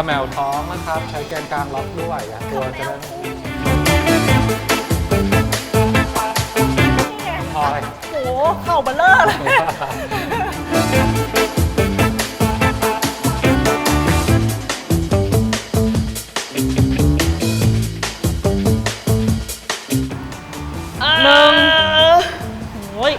ขมวท้องนะครับ ใช้แกนกลางล็อกด้วยอะตัวจะได้พออะไรโหเข่าเบลเลอร์เลยหนึ่งโอ้ย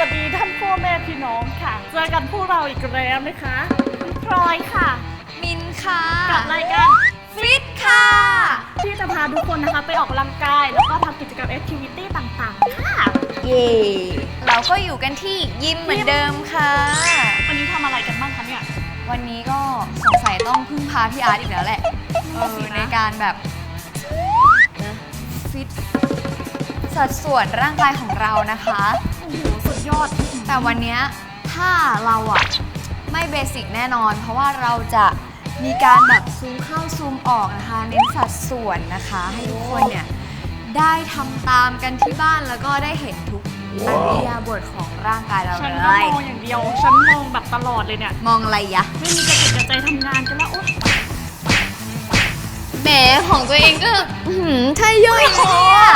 วัสดีท่านพ่อแม่พี่น้องค่ะ เจอกันพวกเราอีกแล้วนะคะพลอยค่ะ มินค่ะกับรายการฟิตค่ะ ที่จะพาทุกคนนะคะไปออกกำลังกาย แล้วก็ทำกิจกรรมแอคทิวิตี้ต่างๆ ค่ะ เย่เราก็อยู่กันที่ยิมเหมือนเดิมค่ะ วันนี้ทำอะไรกันบ้างคะเนี่ย วันนี้ก็สงสัยต้องพึ่งพาพี่อาร์ตอีกแล้วแหละเออสินะในการแบบฟิตสัดส่วนร่างกายของเรานะคะโอ้โหสุด ยอด แต่วันเนี้ยถ้าเราอะไม่เบสิกแน่นอน เพราะว่าเราจะมีการแบบซูมเข้าซูมออกนะคะเน้นสัดส่วนนะคะ ให้ทุกคนเนี่ยได้ทำตามกันที่บ้านแล้วก็ได้เห็นทุกอริยาบทของร่างกายเราฉันเลก็ยมองอย่างเดียว ฉันมองแบบตลอดเลยเนี่ย มองอะไรยะไม่มีกระติกกระใจทำงานกันแล้วโอ๊ยแหมของตัวเองก็อื้อหือใช่ย่อยเลยอะ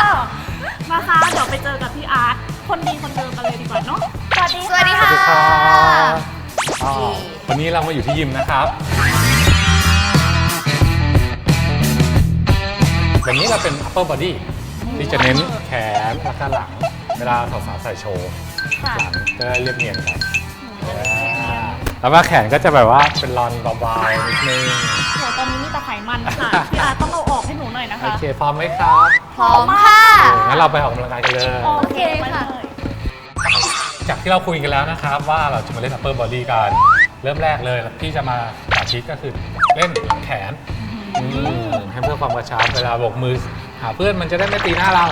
นะคะเดี๋ยวไปเจอกับพี่อาร์ต คนดีคนเดิมกันเลยดีกว่าเนาะสวัสดีสวัสดีสวัค่ะสดีครับอ๋อวันนี้เรามาอยู่ที่ยิมนะครับแบบนี้เราเป็น upper body ที่จะเน้นแขนแล้วก็หลัง เวลาสาวๆใส่โชว์ค่ะหลังก็ได้เรียบเนียนกันอ่าแล้วว่าแขนก็จะแบบว่าเป็นรอนเบาๆนิดนึงโหตอนนี้มีแต่ไขมันค่ะพี่อาร์ตต้องเอาออกให้หนูหน่อยนะโอคะเคพร้อมไหมครับ พร้อมค่ะโอเคงั้นเราไปออกกำลังกายกันเลย โอเคโอเคไปค่ะเลยจากที่เราคุยกันแล้วนะครับ ว่าเราจะมาเล่น upper body กันเริ่มแรกเลยที่จะมาสาธิตก็คือเล่นแขนอืมให้เพื่อความกระชับเวลาโบกมือ หาเพื่อนมันจะได้ไม่ตีหน้าเรา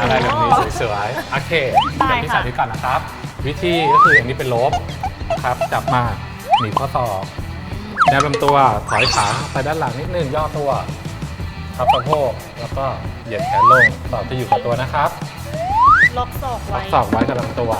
อะไรแบบนี้สวยๆโอเคได้เดี๋ยวพี่ค่ะสาธิตก่อนนะครับ วิธีก็คืออันนี้เป็นโลบครับจับมาหนีบข้อศอกแนบลำตัวถอยขาไปด้านหลังนิดนึงย่อตัวทับสะโพกแล้วก็ เหยียดแขนลงศอกจะอยู่กับตัวนะครับ ล็อกศอกล็ไว้ อกศอกไว้กับลำตัว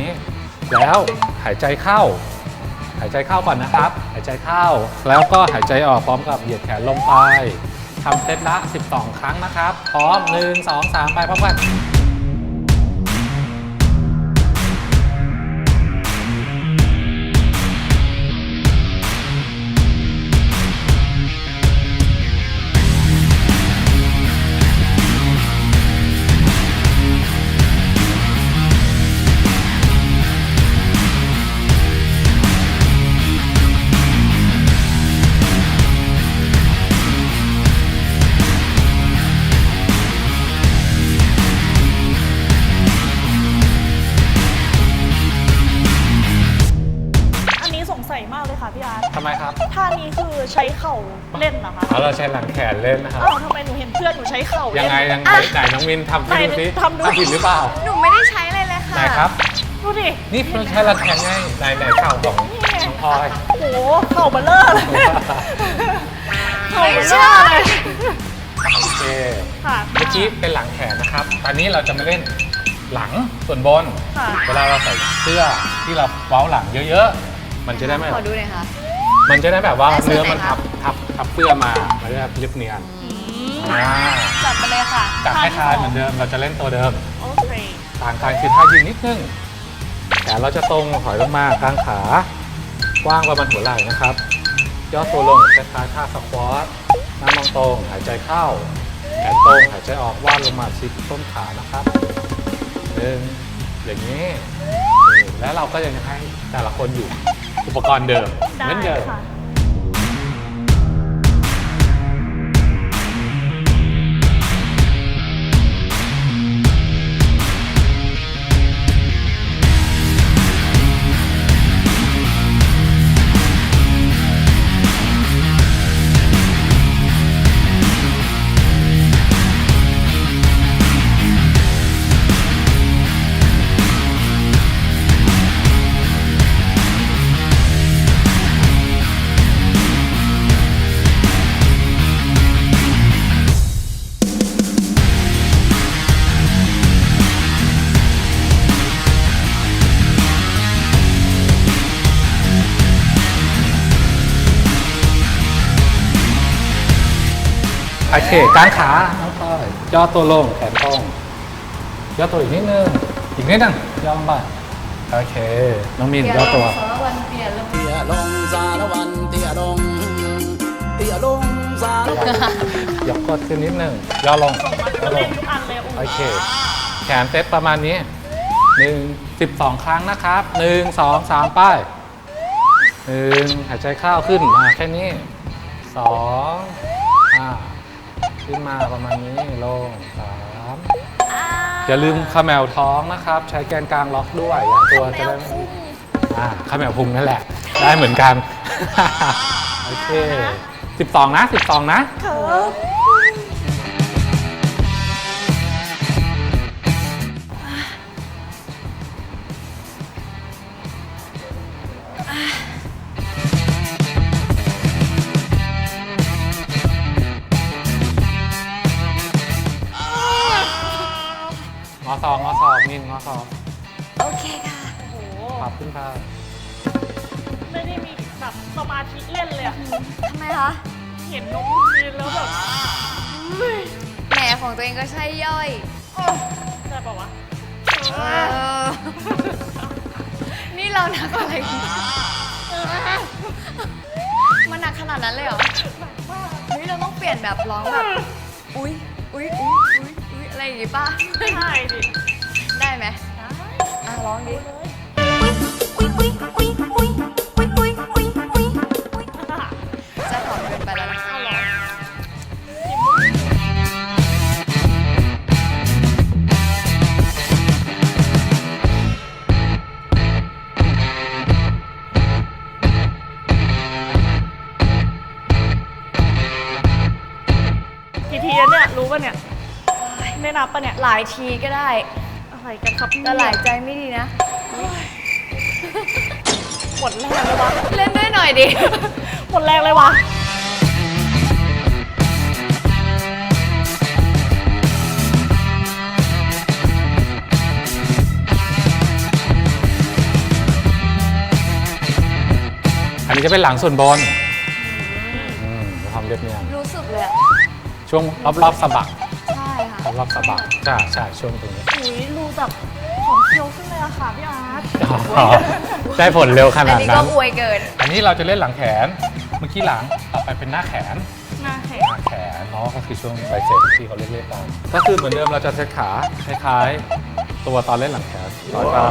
นี้ แล้วหายใจเข้า หายใจเข้าก่อนนะครับ หายใจเข้า แล้วก็หายใจออกพร้อมกับเหยียดแขนลงไปทำเซตละ 12 ครั้งนะครับ พร้อม 1 2 3 ไปพร้อมกัน ใช้หลังแขนเล่นนะครับ อ้าวทำไมหนูเห็นเพื่อนหนูใช้เข่าเล่นยังไงยังไงไหนน้องมินทำให้ดูสิไหนทำดูทำผิดหรือเปล่าหนูไม่ได้ใช้อะไรเลยค่ะไหนครับ ดูดิ นี่เราใช้หลังแขนไงไหนไหนเข่าของน้องพลอยโอ้โหเข่าเบลเลอร์เลยเข่าไม่เบลเลใช่อร์เลยโอเคค่ะเมื่อกี้เป็นหลังแขนนะครับ ตอนนี้เราจะมาเล่นหลังส่วนบนค่ะเวลาเราใส่เสื้อที่เราเว้าหลังเยอะๆ มันจะได้ไม่ขอดูหน่อยค่ะ มันจะได้แบบว่าได้ส่วนเนื้อไหนมันครัทับบทับ ทับเสื้อมามันจะได้เรียบเนียนอืมอ่าจัดไปเลยค่ะจากคล้ายๆเหมือนเดิมเราจะเล่นตัวเดิม โอเคต่างกันคือท่ายืนนิดนึงแขนเราจะตรงถอยลงมากลางขากว้างประมาณหัวไหล่นะครับ ย่อตัวลงคล้ายๆท่าสควอตหน้ามองตรงหายใจเข้าแขนตรงหายใจออกวาดลงมาชิดต้นขานะครับหนึ่งอย่างนี้นี่แล้วเราก็ยังให้แต่ละคนอยู่อุปกรณ์เดิมเหได้มือนเดิม โอเคกางขาน้องพลอยย่อตัวลงแขนตรงย่อตัวอีกนิดนึงอีกนิดนึงย่อลงไปโอเค น้องมินย่อตัวสารวันเปลี่ยนลงเตี้ยลงสารวันเตี้ยลงเตี้ยลงสารวันยกกดขึ้นนิดนึงย่อลงส่งมาย่อลเล่งนทุกอันเลยโอ้โอเค แขนเซตประมาณนี้หนึ่งสิบสองครั้งนะครับหนึ่งสองสามป้ายหนึ่งหายใจเข้าขึ้นมาแค่นี้สองอ่า ขึ้นมาประมาณนี้ลงสามอย่าลืมขมแมวท้องนะครับ ใช้แกนกลางล็อกด้วยอย่าตัวจะได้ไม่อ่าขมแมวพุงนั่นแหละ ได้เหมือนกัน โอเคสิบสองนะสิบสองนะง องงอสองมินงอสองโอเคค่ะ โอ้โหปรับขึ้นพาไม่ได้มีแบบสมาธิเล่นเลยอะทำไมคะ เห็นนกจีนแล้วแบบเฮ้ยแหมของตัวเองก็ใช่ย่อยใช่ปะวะเออนี่เราหนักอะไรกันมันหนักขนาดนั้นเลยเหรอเฮ้ยเราต้องเปลี่ยนแบบร้องแบบ อุ๊ย อุ๊ย อุ๊ย อุ๊ยอุ๊ยอะไรอย่างงี้ป่ะใช่ดิได้ไหมอะ ร้องดิจะถอดเกินไปแล้วนะเอาเหรอกี่ทีแล้วเนี่ยรู้ป่ะเนี่ย ไม่นับป่ะเนี่ย หลายทีก็ได้ อะไรกันครับแต่หลายใจไม่ดีนะ หมดแรงเลยวะ เล่นด้วยหน่อยดิ หมดแรงเลยวะ อันนี้จะเป็นหลังส่วนบนอืมความเรียบเนียนรู้สึกเลยอะช่วงรอบๆสะบักใช่ค่ะรอบๆสะบักใช่ใช่ช่วงตรงนี้ อุ้ยรู แบบผอมเคี้ยวขึ้นเลยอะค่ะพี่อาร์ตอ๋อได้ผลเร็วขอันนาดนี้นั้ก็นอวยเกิน อันนี้เราจะเล่นหลังแขน เมื่อกี้หลัง ต่อไปเป็นหน้าแขนหน้าแหหน้าแขนเนาะก็คือช่วงไบเซ็ปที่เขาเรียกๆกันก็คือเหมือนเดิมเราจะเซตขาคล้ายๆ ตัวตอนเล่นหลังแขนต่อยได้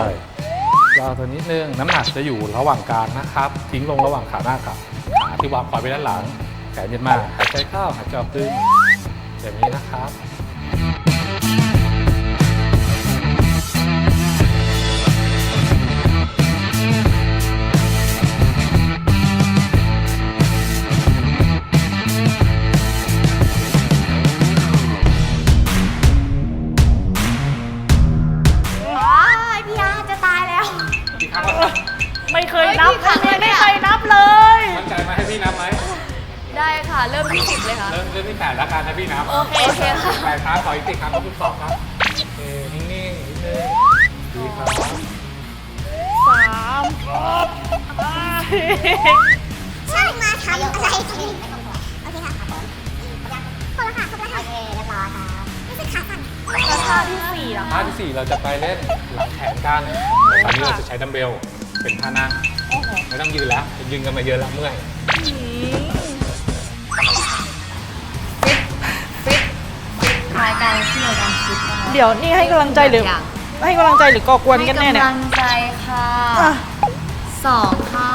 ยาวตัวนิดนึง น้ำหนักจะอยู่ระหว่างกลางนะครับ ทิ้งลงระหว่างขาหน้ากับขาที่วางปล่อยไปด้านหลัง แขนยืดมาหายใจเข้าหายใจออกตึงแบบนี้นะครับ มที่แปดแล้วกันนะพี่นับโอเคโอเคค่ะ แปดครั้งขออีกสิบครั้งก็คือสองครับโอเคนิ่งๆนิดนึงดีครับสามห้าช่างมาทำอะไรกันนี่โอเคค่ะครับผมครบแล้วค่ะครบแล้วค่ะโอเคเรียบร้อยครับรู้สึกขาสั่นแล้วท่าที่สี่อะท่าที่สี่เราจะไปเล่นหลังแขนกันอันนี้เราจะใช้ดัมเบลเป็นท่านั่งไม่ต้องยืนแล้วยืนกันมาเยอะแล้วเมื่อย รายการที่เราการคิดนะคะเดี๋ยวนี่ให้กำลังใจหรืออย่างให้กำลังใจหรือก่อกวนกันแน่ให้เนี่ยกำลังใจค่ะอะสองค่ะ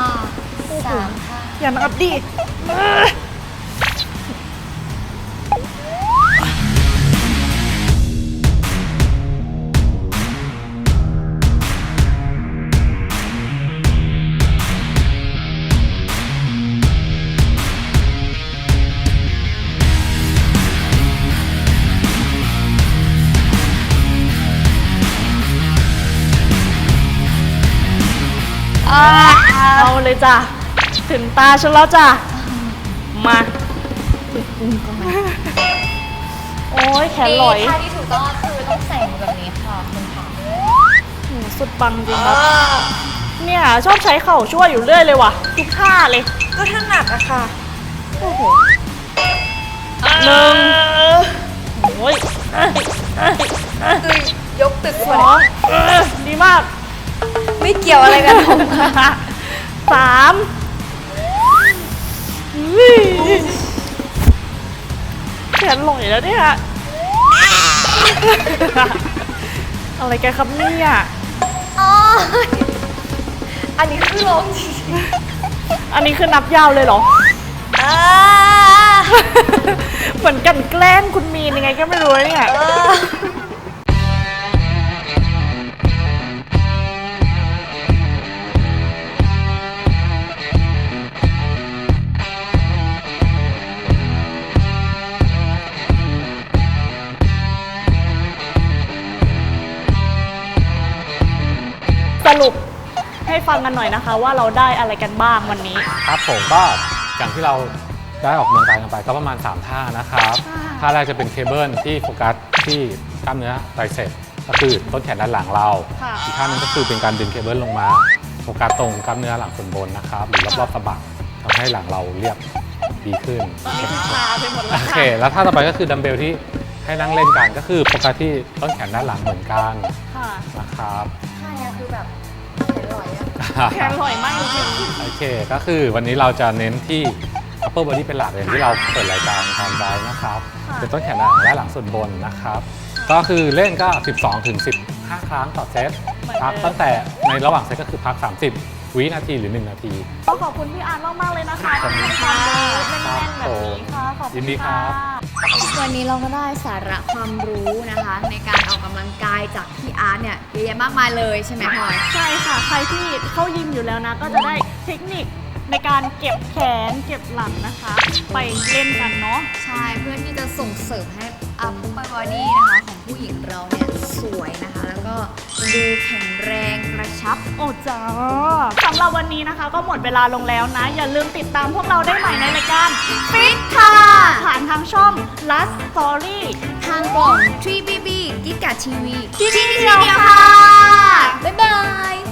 สามค่ะอย่านับดิอ่า เอาเลยจ้ะ ถึงตาฉันแล้วจ้ะ มา โอ้ยแขนลอย ท่าที่ถูกต้องคือต้องใส่มือแบบนี้ค่ะคุณค่ะโหสุดปังจริงครับ เนี่ย ชอบใช้เข่าช่วยอยู่เรื่อยเลยว่ะ ทุกท่าเลย ก็ถนัดอะค่ะ โอ้โหหนึ่งโอ้ยเอ้ยเอ้ยเอ้ยคือยกตึกสส่วนองเอ้ยดีมาก ไม่เกี่ยวอะไรกันผมค่ะสามอุ๊ยแขนลอยแล้วเนี่ย อะไรกันครับเนี่ยอ๋ออันนี้คือลงจริงอันนี้คือนับยาวเลยเหรออ่าเหมือนกันแกล้งคุณมีนยังไงก็ไม่รู้เนี่ยเรุปให้ฟังกันหน่อยนะคะ ว่าเราได้อะไรกันบ้างวันนี้ ครับผมก็อย่างที่เราได้ออกกำลังกายกันไปก็ประมาณ 3 ท่านะครับ ท่าแรกจะเป็นเคเบิลที่โฟกัสที่กล้ามเนื้อไตรเซปก็คือต้นแขนด้านหลังเรา ค่ะ อีกท่าหนึงก็คือเป็นการดึงเคเบิลลงมาโฟกัสตรงกล้ามเนื้อหลังส่วนบนนะครับหรือรอบๆสะบักทำให้หลังเราเรียบดีขึ้น ตอนนี้คือชาไปหมดโอแล้วเค ค่ะ แล้วท่าต่อไปก็คือดัมเบลที่ให้นั่งเล่นกันก็คือโฟกัสที่ต้นแขนด้านหลังเหมือนกันค่ะ นะครับท่าเนี้ยคือแบบ แขนลอยอะแขนลอยมากจริงโอเค ก็คือวันนี้เราจะเน้นที่ upper body เป็นหลักอย่างที่เราเปิดรายการทำไว้นะครับเป็นต้นแขนหลังและหลังส่วนบนนะครับ ก็คือเล่นก็ 12ถึง15 ครั้งต่อเซตพักตั้งแต่ในระหว่างเซตก็คือพัก 30 วินาทีหรือ 1 นาที ก็ขอบคุณพี่อาร์ตมาก ๆ เลยนะคะขอบคุณที่ให้ความรู้แน่นๆแบบนี้ค่ะ ขอบคุณยินดีครับะวันนี้เราก็ได้สาระความรู้นะคะ ในการออกกำลังกายจากพี่อาร์ตเนี่ยเยอะแยะมากมายเลยใช่ไหมพลอย ใช่ค่ะ ใครที่เข้ายิมอยู่แล้วนะ ก็จะได้เทคนิคในการเก็บแขนเก็บหลังนะคะ ไปเล่นกันเนาะ ใช่เพื่อที่จะส่งเสริมให้ upper body นะคะ ของผู้หญิงเราเนี่ย สวยนะคะ แล้วก็ดูแข็งแรงก ระชับ โอ้จ้าสำหรับวันนี้นะคะ ก็หมดเวลาลงแล้วนะ อย่าลืมติดตามพวกเราได้ใหม่ในรายการฟิตค่ะ ผ่านทางช่อง Last Story ทางกล่อง 3BB กิกะทีวีที่นี่เดียวค่ะ บ๊าย